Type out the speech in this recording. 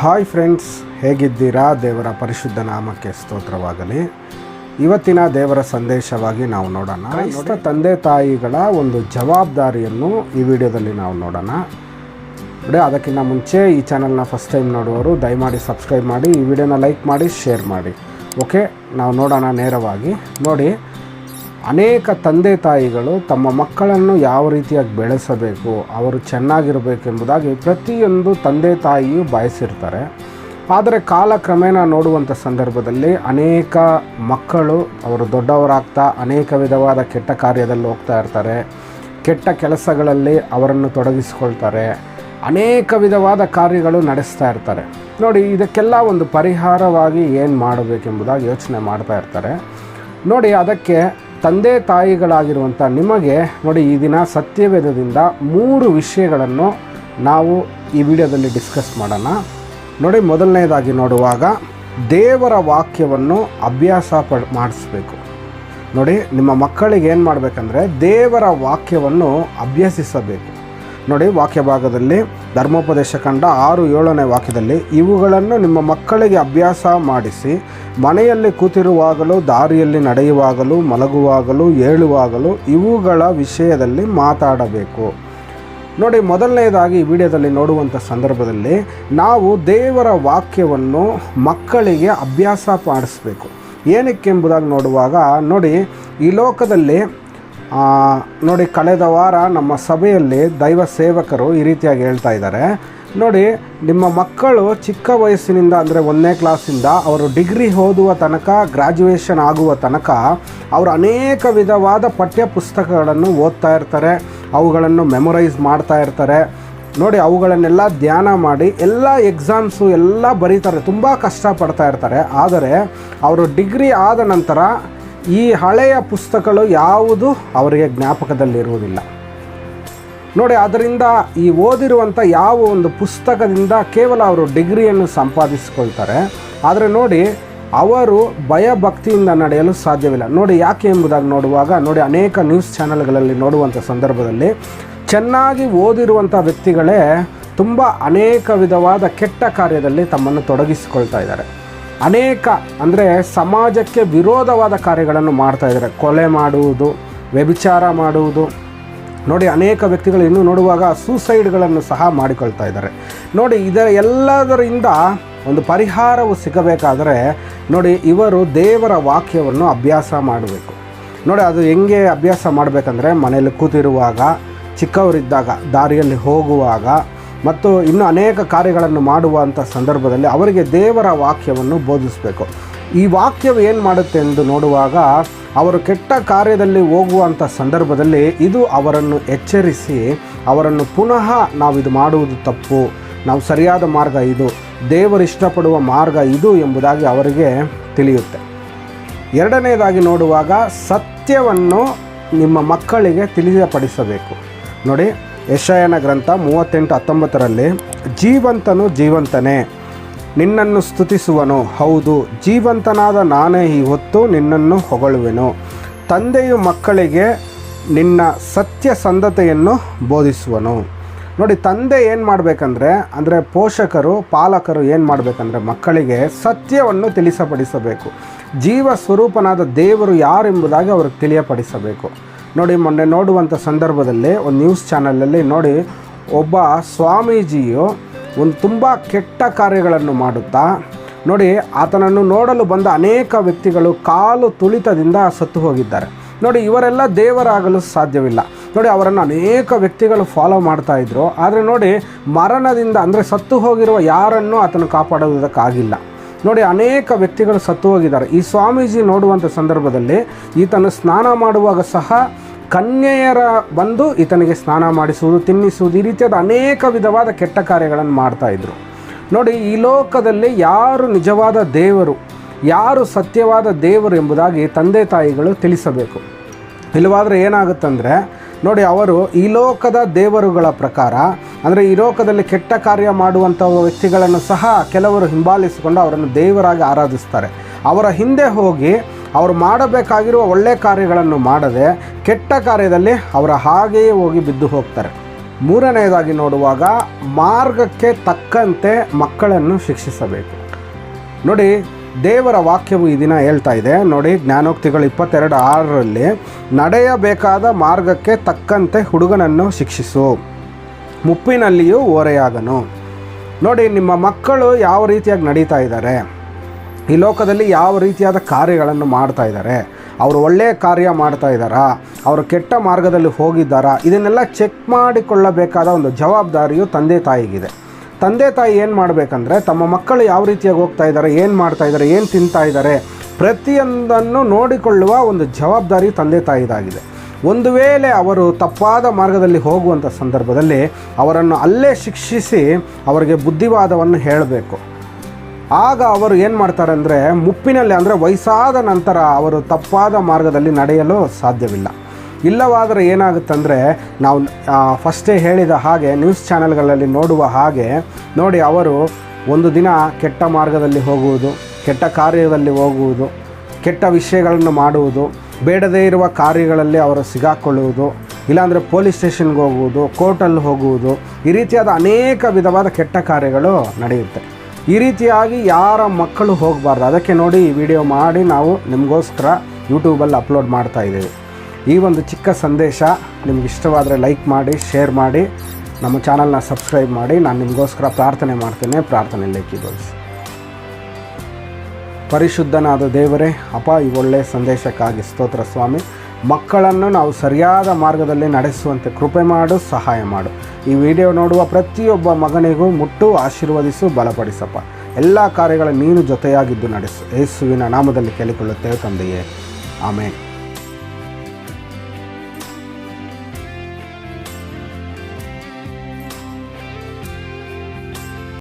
Hi friends, ಹೇಗಿದ್ದೀರಾ? ದೇವರ ಪರಿಶುದ್ಧ ನಾಮಕ್ಕೆ ಸ್ತೋತ್ರವಾಗಲಿ. ಇವತ್ತಿನ ದೇವರ ಸಂದೇಶವಾಗಿ ನಾವು ನೋಡೋಣ. ಕ್ರೈಸ್ತ ತಂದೆ ತಾಯಿಗಳ ಒಂದು ಜವಾಬ್ದಾರಿಯನ್ನು ಈ ವಿಡಿಯೋದಲ್ಲಿ ನಾವು ನೋಡೋಣ. ನೋಡಿ, ಅದಕ್ಕಿಂತ ಮುಂಚೆ ಈ ಚಾನಲ್ನ ಫಸ್ಟ್ ಟೈಮ್ ನೋಡುವವರು ದಯಮಾಡಿ ಸಬ್ಸ್ಕ್ರೈಬ್ ಮಾಡಿ, ಈ ವಿಡಿಯೋನ ಲೈಕ್ ಮಾಡಿ, ಶೇರ್ ಮಾಡಿ. ಓಕೆ, ನಾವು ನೋಡೋಣ ನೇರವಾಗಿ. ನೋಡಿ ಅನೇಕ ತಂದೆ ತಾಯಿಗಳು ತಮ್ಮ ಮಕ್ಕಳನ್ನು ಯಾವ ರೀತಿಯಾಗಿ ಬೆಳೆಸಬೇಕು, ಅವರು ಚೆನ್ನಾಗಿರಬೇಕೆಂಬುದಾಗಿ ಪ್ರತಿಯೊಂದು ತಂದೆ ತಾಯಿಯು ಬಯಸಿರ್ತಾರೆ. ಆದರೆ ಕಾಲಕ್ರಮೇಣ ನೋಡುವಂಥ ಸಂದರ್ಭದಲ್ಲಿ ಅನೇಕ ಮಕ್ಕಳು ಅವರು ದೊಡ್ಡವರಾಗ್ತಾ ಅನೇಕ ವಿಧವಾದ ಕೆಟ್ಟ ಕಾರ್ಯದಲ್ಲಿ ಹೋಗ್ತಾ ಇರ್ತಾರೆ. ಕೆಟ್ಟ ಕೆಲಸಗಳಲ್ಲಿ ಅವರನ್ನು ತೊಡಗಿಸಿಕೊಳ್ತಾರೆ. ಅನೇಕ ವಿಧವಾದ ಕಾರ್ಯಗಳು ನಡೆಸ್ತಾ ಇರ್ತಾರೆ. ನೋಡಿ, ಇದಕ್ಕೆಲ್ಲ ಒಂದು ಪರಿಹಾರವಾಗಿ ಏನು ಮಾಡಬೇಕೆಂಬುದಾಗಿ ಯೋಚನೆ ಮಾಡ್ತಾ ಇರ್ತಾರೆ. ನೋಡಿ, ಅದಕ್ಕೆ ತಂದೆ ತಾಯಿಗಳಾಗಿರುವಂಥ ನಿಮಗೆ ನೋಡಿ ಈ ದಿನ ಸತ್ಯವೇದದಿಂದ ಮೂರು ವಿಷಯಗಳನ್ನು ನಾವು ಈ ವಿಡಿಯೋದಲ್ಲಿ ಡಿಸ್ಕಸ್ ಮಾಡೋಣ. ನೋಡಿ ಮೊದಲನೇದಾಗಿ ನೋಡುವಾಗ ದೇವರ ವಾಕ್ಯವನ್ನು ಅಭ್ಯಾಸ ಪಡ್ ಮಾಡಿಸ್ಬೇಕು. ನೋಡಿ ನಿಮ್ಮ ಮಕ್ಕಳಿಗೆ ಏನು ಮಾಡಬೇಕಂದ್ರೆ ದೇವರ ವಾಕ್ಯವನ್ನು ಅಭ್ಯಸಿಸಬೇಕು. ನೋಡಿ ವಾಕ್ಯ ಭಾಗದಲ್ಲಿ ಧರ್ಮೋಪದೇಶ ಕಂಡ ಆರು ಏಳನೇ ವಾಕ್ಯದಲ್ಲಿ ಇವುಗಳನ್ನು ನಿಮ್ಮ ಮಕ್ಕಳಿಗೆ ಅಭ್ಯಾಸ ಮಾಡಿಸಿ ಮನೆಯಲ್ಲಿ ಕೂತಿರುವಾಗಲೂ, ದಾರಿಯಲ್ಲಿ ನಡೆಯುವಾಗಲೂ, ಮಲಗುವಾಗಲೂ, ಏಳುವಾಗಲೂ ಇವುಗಳ ವಿಷಯದಲ್ಲಿ ಮಾತಾಡಬೇಕು. ನೋಡಿ ಮೊದಲನೇದಾಗಿ ಈ ವಿಡಿಯೋದಲ್ಲಿ ನೋಡುವಂಥ ಸಂದರ್ಭದಲ್ಲಿ ನಾವು ದೇವರ ವಾಕ್ಯವನ್ನು ಮಕ್ಕಳಿಗೆ ಅಭ್ಯಾಸ ಮಾಡಿಸ್ಬೇಕು. ಏನಕ್ಕೆಂಬುದಾಗಿ ನೋಡುವಾಗ, ನೋಡಿ, ಈ ಲೋಕದಲ್ಲಿ ನೋಡಿ, ಕಳೆದ ವಾರ ನಮ್ಮ ಸಭೆಯಲ್ಲಿ ದೈವ ಸೇವಕರು ಈ ರೀತಿಯಾಗಿ ಹೇಳ್ತಾ ಇದ್ದಾರೆ. ನೋಡಿ, ನಿಮ್ಮ ಮಕ್ಕಳು ಚಿಕ್ಕ ವಯಸ್ಸಿನಿಂದ, ಅಂದರೆ ಒಂದನೇ ಕ್ಲಾಸಿಂದ ಅವರು ಡಿಗ್ರಿ ಓದುವ ತನಕ ಗ್ರ್ಯಾಜುಯೇಷನ್ ಆಗುವ ತನಕ ಅವರು ಅನೇಕ ವಿಧವಾದ ಪಠ್ಯ ಪುಸ್ತಕಗಳನ್ನು ಓದ್ತಾ ಇರ್ತಾರೆ, ಅವುಗಳನ್ನು ಮೆಮೊರೈಸ್ ಮಾಡ್ತಾ ಇರ್ತಾರೆ. ನೋಡಿ, ಅವುಗಳನ್ನೆಲ್ಲ ಧ್ಯಾನ ಮಾಡಿ, ಎಲ್ಲ ಎಕ್ಸಾಮ್ಸು ಎಲ್ಲ ಬರೀತಾರೆ, ತುಂಬ ಕಷ್ಟಪಡ್ತಾ ಇರ್ತಾರೆ. ಆದರೆ ಅವರು ಡಿಗ್ರಿ ಆದ ನಂತರ ಈ ಹಳೆಯ ಪುಸ್ತಕಗಳು ಯಾವುದು ಅವರಿಗೆ ಜ್ಞಾಪಕದಲ್ಲಿರುವುದಿಲ್ಲ. ನೋಡಿ, ಅದರಿಂದ ಈ ಓದಿರುವಂಥ ಯಾವ ಒಂದು ಪುಸ್ತಕದಿಂದ ಕೇವಲ ಅವರು ಡಿಗ್ರಿಯನ್ನು ಸಂಪಾದಿಸಿಕೊಳ್ತಾರೆ. ಆದರೆ ನೋಡಿ, ಅವರು ಭಯಭಕ್ತಿಯಿಂದ ನಡೆಯಲು ಸಾಧ್ಯವಿಲ್ಲ. ನೋಡಿ, ಯಾಕೆ ಎಂಬುದಾಗಿ ನೋಡುವಾಗ, ನೋಡಿ, ಅನೇಕ ನ್ಯೂಸ್ ಚಾನೆಲ್ಗಳಲ್ಲಿ ನೋಡುವಂಥ ಸಂದರ್ಭದಲ್ಲಿ ಚೆನ್ನಾಗಿ ಓದಿರುವಂಥ ವ್ಯಕ್ತಿಗಳೇ ತುಂಬ ಅನೇಕ ವಿಧವಾದ ಕೆಟ್ಟ ಕಾರ್ಯದಲ್ಲಿ ತಮ್ಮನ್ನು ತೊಡಗಿಸಿಕೊಳ್ತಾ ಇದ್ದಾರೆ. ಅನೇಕ, ಅಂದರೆ ಸಮಾಜಕ್ಕೆ ವಿರೋಧವಾದ ಕಾರ್ಯಗಳನ್ನು ಮಾಡ್ತಾ ಇದ್ದಾರೆ. ಕೊಲೆ ಮಾಡುವುದು, ವ್ಯಭಿಚಾರ ಮಾಡುವುದು ನೋಡಿ ಅನೇಕ ವ್ಯಕ್ತಿಗಳು ಇನ್ನೂ ನೋಡುವಾಗ ಸೂಸೈಡ್ಗಳನ್ನು ಸಹ ಮಾಡಿಕೊಳ್ತಾ ಇದ್ದಾರೆ. ನೋಡಿ, ಇದರ ಎಲ್ಲದರಿಂದ ಒಂದು ಪರಿಹಾರವು ಸಿಗಬೇಕಾದರೆ ನೋಡಿ ಇವರು ದೇವರ ವಾಕ್ಯವನ್ನು ಅಭ್ಯಾಸ ಮಾಡಬೇಕು. ನೋಡಿ, ಅದು ಹೆಂಗೆ ಅಭ್ಯಾಸ ಮಾಡಬೇಕಂದ್ರೆ ಮನೆಯಲ್ಲಿ ಕೂತಿರುವಾಗ, ಚಿಕ್ಕವರಿದ್ದಾಗ, ದಾರಿಯಲ್ಲಿ ಹೋಗುವಾಗ ಮತ್ತು ಇನ್ನು ಅನೇಕ ಕಾರ್ಯಗಳನ್ನು ಮಾಡುವಂಥ ಸಂದರ್ಭದಲ್ಲಿ ಅವರಿಗೆ ದೇವರ ವಾಕ್ಯವನ್ನು ಬೋಧಿಸಬೇಕು. ಈ ವಾಕ್ಯವು ಏನು ಮಾಡುತ್ತೆ ಎಂದು ನೋಡುವಾಗ ಅವರು ಕೆಟ್ಟ ಕಾರ್ಯದಲ್ಲಿ ಹೋಗುವಂಥ ಸಂದರ್ಭದಲ್ಲಿ ಇದು ಅವರನ್ನು ಎಚ್ಚರಿಸಿ ಅವರನ್ನು ಪುನಃ ನಾವು ಇದು ಮಾಡುವುದು ತಪ್ಪು. ನಾವು ಸರಿಯಾದ ಮಾರ್ಗ ಇದು. ದೇವರು ಇಷ್ಟಪಡುವ ಮಾರ್ಗ ಇದು ಎಂಬುದಾಗಿ ಅವರಿಗೆ ತಿಳಿಯುತ್ತೆ. ಎರಡನೇದಾಗಿ ನೋಡುವಾಗ ಸತ್ಯವನ್ನು ನಿಮ್ಮ ಮಕ್ಕಳಿಗೆ ತಿಳಿಯಪಡಿಸಬೇಕು. ನೋಡಿ, ಯಶಯನ ಗ್ರಂಥ ಮೂವತ್ತೆಂಟು ಹತ್ತೊಂಬತ್ತರಲ್ಲಿ ಜೀವಂತನು ಜೀವಂತನೇ. ನಿನ್ನನ್ನು ಸ್ತುತಿಸುವನು. ಹೌದು, ಜೀವಂತನಾದ ನಾನೇ ಈ ಹೊತ್ತು ನಿನ್ನನ್ನು ಹೊಗಳುವೆನು. ತಂದೆಯು ಮಕ್ಕಳಿಗೆ ನಿನ್ನ ಸತ್ಯ ಸಂದತೆಯನ್ನು ಬೋಧಿಸುವನು. ನೋಡಿ, ತಂದೆ ಏನು ಮಾಡಬೇಕಂದ್ರೆ, ಅಂದರೆ ಪೋಷಕರು, ಪಾಲಕರು ಏನು ಮಾಡಬೇಕಂದ್ರೆ, ಮಕ್ಕಳಿಗೆ ಸತ್ಯವನ್ನು ತಿಳಿಸಪಡಿಸಬೇಕು. ಜೀವ ಸ್ವರೂಪನಾದ ದೇವರು ಯಾರೆಂಬುದಾಗಿ ಅವ್ರಿಗೆ ತಿಳಿಯಪಡಿಸಬೇಕು. ನೋಡಿ, ಮೊನ್ನೆ ನೋಡುವಂಥ ಸಂದರ್ಭದಲ್ಲಿ, ಒಂದು ನ್ಯೂಸ್ ಚಾನಲಲ್ಲಿ ನೋಡಿ, ಒಬ್ಬ ಸ್ವಾಮೀಜಿಯು ಒಂದು ತುಂಬ ಕೆಟ್ಟ ಕಾರ್ಯಗಳನ್ನು ಮಾಡುತ್ತಾ, ನೋಡಿ, ಆತನನ್ನು ನೋಡಲು ಬಂದ ಅನೇಕ ವ್ಯಕ್ತಿಗಳು ಕಾಲು ತುಳಿತದಿಂದ ಸತ್ತು ಹೋಗಿದ್ದಾರೆ. ನೋಡಿ, ಇವರೆಲ್ಲ ದೇವರಾಗಲು ಸಾಧ್ಯವಿಲ್ಲ. ನೋಡಿ, ಅವರನ್ನು ಅನೇಕ ವ್ಯಕ್ತಿಗಳು ಫಾಲೋ ಮಾಡ್ತಾ ಇದ್ರು. ಆದರೆ ನೋಡಿ, ಮರಣದಿಂದ ಅಂದರೆ ಸತ್ತು ಹೋಗಿರುವ ಯಾರನ್ನು ಆತನು ಕಾಪಾಡುವುದಕ್ಕಾಗಿಲ್ಲ. ನೋಡಿ, ಅನೇಕ ವ್ಯಕ್ತಿಗಳು ಸತ್ತು ಹೋಗಿದ್ದಾರೆ. ಈ ಸ್ವಾಮೀಜಿ ನೋಡುವಂಥ ಸಂದರ್ಭದಲ್ಲಿ ಈತನು ಸ್ನಾನ ಮಾಡುವಾಗ ಸಹ ಕನ್ಯೆಯರ ಬಂದು ಈತನಿಗೆ ಸ್ನಾನ ಮಾಡಿಸುವುದು, ತಿನ್ನಿಸುವುದು, ಈ ರೀತಿಯಾದ ಅನೇಕ ವಿಧವಾದ ಕೆಟ್ಟ ಕಾರ್ಯಗಳನ್ನು ಮಾಡ್ತಾ ಇದ್ರು. ನೋಡಿ, ಈ ಲೋಕದಲ್ಲಿ ಯಾರು ನಿಜವಾದ ದೇವರು, ಯಾರು ಸತ್ಯವಾದ ದೇವರು ಎಂಬುದಾಗಿ ತಂದೆ ತಾಯಿಗಳು ತಿಳಿಸಬೇಕು. ಇಲ್ಲವಾದರೆ ಏನಾಗುತ್ತಂದರೆ, ನೋಡಿ, ಅವರು ಈ ಲೋಕದ ದೇವರುಗಳ ಪ್ರಕಾರ, ಅಂದರೆ ಈ ಲೋಕದಲ್ಲಿ ಕೆಟ್ಟ ಕಾರ್ಯ ಮಾಡುವಂಥ ವ್ಯಕ್ತಿಗಳನ್ನು ಸಹ ಕೆಲವರು ಹಿಂಬಾಲಿಸಿಕೊಂಡು ಅವರನ್ನು ದೇವರಾಗಿ ಆರಾಧಿಸ್ತಾರೆ. ಅವರ ಹಿಂದೆ ಹೋಗಿ ಅವರು ಮಾಡಬೇಕಾಗಿರುವ ಒಳ್ಳೆಯ ಕಾರ್ಯಗಳನ್ನು ಮಾಡದೆ ಕೆಟ್ಟ ಕಾರ್ಯದಲ್ಲಿ ಅವರ ಹಾಗೆಯೇ ಹೋಗಿ ಬಿದ್ದು ಹೋಗ್ತಾರೆ. ಮೂರನೆಯದಾಗಿ ನೋಡುವಾಗ ಮಾರ್ಗಕ್ಕೆ ತಕ್ಕಂತೆ ಮಕ್ಕಳನ್ನು ಶಿಕ್ಷಿಸಬೇಕು. ನೋಡಿ, ದೇವರ ವಾಕ್ಯವು ಈ ದಿನ ಹೇಳ್ತಾ ಇದೆ. ನೋಡಿ, ಜ್ಞಾನೋಕ್ತಿಗಳು ಇಪ್ಪತ್ತೆರಡು ಆರರಲ್ಲಿ, ನಡೆಯಬೇಕಾದ ಮಾರ್ಗಕ್ಕೆ ತಕ್ಕಂತೆ ಹುಡುಗನನ್ನು ಶಿಕ್ಷಿಸು. ಮುಪ್ಪಿನಲ್ಲಿಯೂ ಓರೆಯಾಗನು. ನೋಡಿ, ನಿಮ್ಮ ಮಕ್ಕಳು ಯಾವ ರೀತಿಯಾಗಿ ನಡೀತಾ ಇದ್ದಾರೆ? ಈ ಲೋಕದಲ್ಲಿ ಯಾವ ರೀತಿಯಾದ ಕಾರ್ಯಗಳನ್ನು ಮಾಡ್ತಾ ಇದ್ದಾರೆ? ಅವರು ಒಳ್ಳೆಯ ಕಾರ್ಯ ಮಾಡ್ತಾ ಇದ್ದಾರಾ? ಅವರು ಕೆಟ್ಟ ಮಾರ್ಗದಲ್ಲಿ ಹೋಗಿದ್ದಾರಾ? ಇದನ್ನೆಲ್ಲ ಚೆಕ್ ಮಾಡಿಕೊಳ್ಳಬೇಕಾದ ಒಂದು ಜವಾಬ್ದಾರಿಯು ತಂದೆ ತಾಯಿಗಿದೆ. ತಂದೆ ತಾಯಿ ಏನು ಮಾಡಬೇಕಂದ್ರೆ, ತಮ್ಮ ಮಕ್ಕಳು ಯಾವ ರೀತಿಯಾಗಿ ಹೋಗ್ತಾ ಇದ್ದಾರೆ, ಏನು ಮಾಡ್ತಾ ಇದ್ದಾರೆ, ಏನು ತಿಂತಾ ಇದ್ದಾರೆ, ಪ್ರತಿಯೊಂದನ್ನು ನೋಡಿಕೊಳ್ಳುವ ಒಂದು ಜವಾಬ್ದಾರಿ ತಂದೆ ತಾಯಿದಾಗಿದೆ. ಒಂದು ವೇಳೆ ಅವರು ತಪ್ಪಾದ ಮಾರ್ಗದಲ್ಲಿ ಹೋಗುವಂಥ ಸಂದರ್ಭದಲ್ಲಿ ಅವರನ್ನು ಅಲ್ಲೇ ಶಿಕ್ಷಿಸಿ ಅವರಿಗೆ ಬುದ್ಧಿವಾದವನ್ನು ಹೇಳಬೇಕು. ಆಗ ಅವರು ಏನು ಮಾಡ್ತಾರೆ ಅಂದರೆ ಮುಪ್ಪಿನಲ್ಲಿ ಅಂದರೆ ವಯಸ್ಸಾದ ನಂತರ ಅವರು ತಪ್ಪಾದ ಮಾರ್ಗದಲ್ಲಿ ನಡೆಯಲು ಸಾಧ್ಯವಿಲ್ಲ. ಇಲ್ಲವಾದರೆ ಏನಾಗುತ್ತಂದರೆ ನಾವು ಫಸ್ಟೇ ಹೇಳಿದ ಹಾಗೆ ನ್ಯೂಸ್ ಚಾನೆಲ್ಗಳಲ್ಲಿ ನೋಡುವ ಹಾಗೆ ನೋಡಿ ಅವರು ಒಂದು ದಿನ ಕೆಟ್ಟ ಮಾರ್ಗದಲ್ಲಿ ಹೋಗುವುದು, ಕೆಟ್ಟ ಕಾರ್ಯದಲ್ಲಿ ಹೋಗುವುದು, ಕೆಟ್ಟ ವಿಷಯಗಳನ್ನು ಮಾಡುವುದು, ಬೇಡದೇ ಇರುವ ಕಾರ್ಯಗಳಲ್ಲಿ ಅವರು ಸಿಗಾಕೊಳ್ಳುವುದು, ಇಲ್ಲಾಂದರೆ ಪೊಲೀಸ್ ಸ್ಟೇಷನ್ಗೆ ಹೋಗುವುದು ಕೋರ್ಟಲ್ಲಿ ಹೋಗುವುದು, ಈ ರೀತಿಯಾದ ಅನೇಕ ವಿಧವಾದ ಕೆಟ್ಟ ಕಾರ್ಯಗಳು ನಡೆಯುತ್ತೆ. ಈ ರೀತಿಯಾಗಿ ಯಾರ ಮಕ್ಕಳು ಹೋಗಬಾರ್ದು. ಅದಕ್ಕೆ ನೋಡಿ ಈ ವಿಡಿಯೋ ಮಾಡಿ ನಾವು ನಿಮಗೋಸ್ಕರ ಯೂಟ್ಯೂಬಲ್ಲಿ ಅಪ್ಲೋಡ್ ಮಾಡ್ತಾ ಇದ್ದೀವಿ. ಈ ಒಂದು ಚಿಕ್ಕ ಸಂದೇಶ ನಿಮ್ಗೆ ಇಷ್ಟವಾದರೆ ಲೈಕ್ ಮಾಡಿ ಶೇರ್ ಮಾಡಿ, ನಮ್ಮ ಚಾನಲ್ನ ಸಬ್ಸ್ಕ್ರೈಬ್ ಮಾಡಿ. ನಾನು ನಿಮಗೋಸ್ಕರ ಪ್ರಾರ್ಥನೆ ಮಾಡ್ತೇನೆ. ಪ್ರಾರ್ಥನೆ ಲೈಕಿ ಕಿಗೊಳಿಸಿ ಪರಿಶುದ್ಧನಾದ ದೇವರೇ ಅಪ ಈ ಒಳ್ಳೆಯ ಸಂದೇಶಕ್ಕಾಗಿ ಸ್ತೋತ್ರ ಸ್ವಾಮಿ. ಮಕ್ಕಳನ್ನು ನಾವು ಸರಿಯಾದ ಮಾರ್ಗದಲ್ಲಿ ನಡೆಸುವಂತೆ ಕೃಪೆ ಮಾಡು, ಸಹಾಯ ಮಾಡು. ಈ ವಿಡಿಯೋ ನೋಡುವ ಪ್ರತಿಯೊಬ್ಬ ಮಗನಿಗೂ ಮುಟ್ಟು ಆಶೀರ್ವದಿಸು, ಬಲಪಡಿಸಪ್ಪ. ಎಲ್ಲ ಕಾರ್ಯಗಳ ನೀನು ಜೊತೆಯಾಗಿದ್ದು ನಡೆಸು. ಯೇಸುವಿನ ನಾಮದಲ್ಲಿ ಕೇಳಿಕೊಳ್ಳುತ್ತೇವೆ ತಂದೆಯೇ. ಆಮೇಲೆ